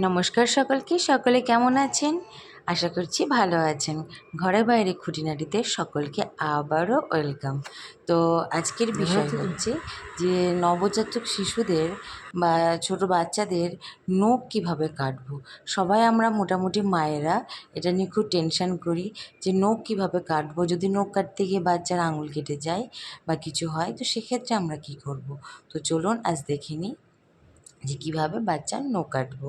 নমস্কার সকলকে সকলে কেমন আছেন? আশা করছি ভালো আছেন। ঘরে বাইরে খুঁটিনাটিতে সকলকে আবারও ওয়েলকাম। তো আজকের বিষয় হচ্ছে যে নবজাতক শিশুদের বা ছোট বাচ্চাদের নখ কীভাবে কাটবো? সবাই আমরা মোটামুটি মায়েরা এটা নিয়ে খুব টেনশন করি যে নখ কীভাবে কাটবো? যদি নখ কাটতে গিয়ে বাচ্চার আঙুল কেটে যায় বা কিছু হয় তো সেক্ষেত্রে আমরা কি করব? তো চলুন আজ দেখে নিই। যে কীভাবে বাচ্চার নখ কাটবো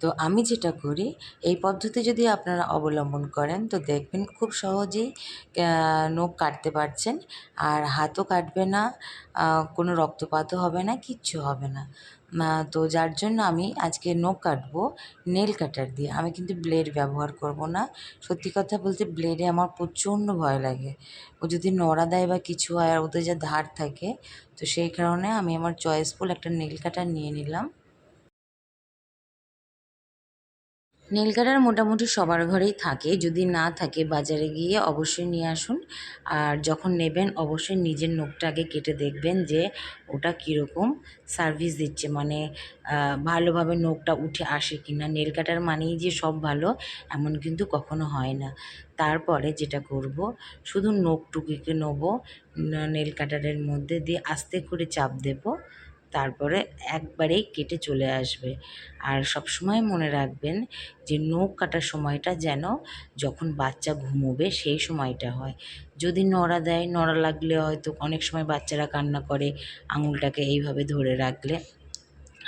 তো আমি যেটা করি, এই পদ্ধতি যদি আপনারা অবলম্বন করেন, তো দেখবেন খুব সহজেই নখ কাটতে পারছেন। আর হাতও কাটবে না কোনো রক্তপাতও হবে না, কিচ্ছু হবে না। তো যার জন্য আমি আজকে নখ কাটবো, নেল কাটার দিয়ে। আমি কিন্তু ব্লেড ব্যবহার করব না। সত্যি কথা বলতে ব্লেডে আমার প্রচণ্ড ভয় লাগে। ও যদি নড়া দেয় বা কিছু হয়, আর ওদের যা ধার থাকে, তো সেই কারণে আমি আমার চয়েসফুল একটা নেল কাটার নিয়ে নিলাম। নেল কাটার মোটামুটি সবার ঘরেই থাকে। যদি না থাকে, বাজারে গিয়ে অবশ্যই নিয়ে আসুন। আর যখন নেবেন, অবশ্যই নিজের নখটা আগে কেটে দেখবেন যে ওটা কীরকম সার্ভিস দিচ্ছে। মানে ভালোভাবে নখটা উঠে আসে কি না নেল কাটার মানেই যে সব ভালো, এমন কিন্তু কখনো হয় না। তারপরে যেটা করব, শুধু নখটুকুকে নেব নেল কাটারের মধ্যে দিয়ে আস্তে করে চাপ দেবো। তারপরে একবারেই কেটে চলে আসবে। আর সবসময় মনে রাখবেন যে নখ কাটার সময়টা যেন যখন বাচ্চা ঘুমোবে সেই সময়টা হয়। যদি নড়া দেয়, নড়া লাগলে হয়তো অনেক সময় বাচ্চারা কান্না করে, আঙুলটাকে এইভাবে ধরে রাখলে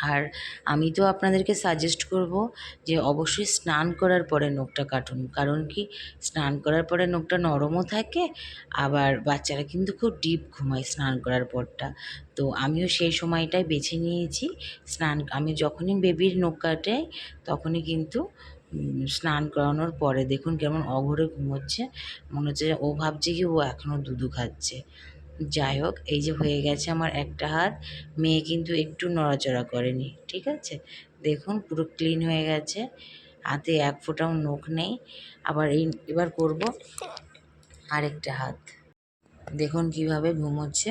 আর আমি তো আপনাদেরকে সাজেস্ট করব যে অবশ্যই স্নান করার পরে নখটা কাটুন। কারণ কি? স্নান করার পরে নখটা নরমও থাকে, আবার বাচ্চারা কিন্তু খুব ডিপ ঘুমায় স্নান করার পরটা। তো আমিও সেই সময়টাই বেছে নিয়েছি। স্নান, আমি যখনই বেবির নখ কাটে, তখনই কিন্তু স্নান করানোর পরে দেখুন কেমন অঘরে ঘুমোচ্ছে। মনে হচ্ছে ও ভাবছে কি ও এখনও দুধু খাচ্ছে। যাই হোক, এই যে হয়ে গেছে আমার একটা হাত। মেয়ে কিন্তু একটু নড়াচড়া করেনি, ঠিক আছে? দেখুন, পুরো ক্লিন হয়ে গেছে। হাতে এক ফোঁটাও নখ নেই। আবার এই, এবার করব আরেকটা হাত। দেখুন কীভাবে ঘুমোচ্ছে।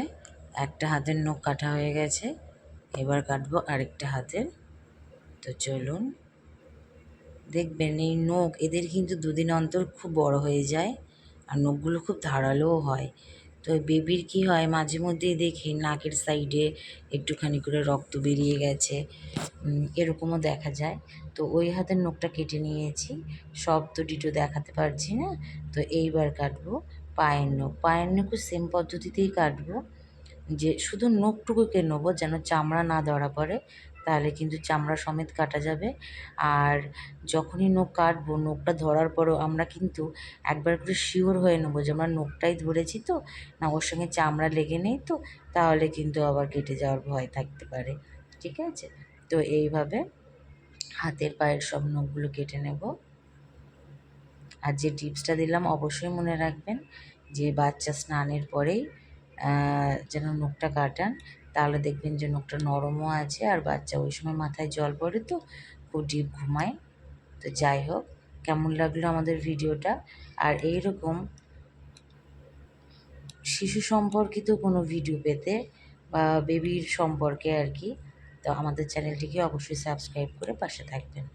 একটা হাতের নখ কাটা হয়ে গেছে। এবার কাটবো আরেকটা হাতের। তো চলুন। দেখবেন এই নখ, এদের কিন্তু দুদিন অন্তর খুব বড় হয়ে যায়। আর নখগুলো খুব ধারালোও হয়। তো বেবির কি হয়, মাঝে মধ্যেই দেখি নাকের সাইডে একটুখানি করে রক্ত বেরিয়ে গেছে। এরকমও দেখা যায়। তো ওই হাতের নখটা কেটে নিয়েছি। সব তো ডিটো দেখাতে পারছি না। তো এইবার কাটবো পায়ের নখ। পায়ের নখও সেম পদ্ধতিতেই কাটবো যে শুধু নখটুকুকে নেব, যেন চামড়া না ধরা পড়ে। তাহলে কিন্তু চামড়া সমেত কাটা যাবে। আর যখনই নখ কাটবো, নখটা ধরার পরও আমরা কিন্তু একবার করে শিওর হয়ে নেব যে আমরা নখটাই ধরেছি তো, না ওর সঙ্গে চামড়া লেগে নেই তো, তাহলে কিন্তু আবার কেটে যাওয়ার ভয় থাকতে পারে। ঠিক আছে? তো এইভাবে হাতের পায়ের সব নখগুলো কেটে নেব। আর যে টিপসটা দিলাম অবশ্যই মনে রাখবেন যে বাচ্চা স্নানের পরেই যেন নখটা কাটান। তাহলে দেখবেন যে নখটা নরমও আছে আর বাচ্চা ওই সময় মাথায় জল পড়ে তো খুব ডিপ ঘুমায়। তো যাই হোক, কেমন লাগল আমাদের ভিডিওটা? আর এই রকম শিশু সম্পর্কিত কোনো ভিডিও পেতে বা বেবির সম্পর্কে আর কি, তো আমাদের চ্যানেলটিকে অবশ্যই সাবস্ক্রাইব করে পাশে থাকবেন।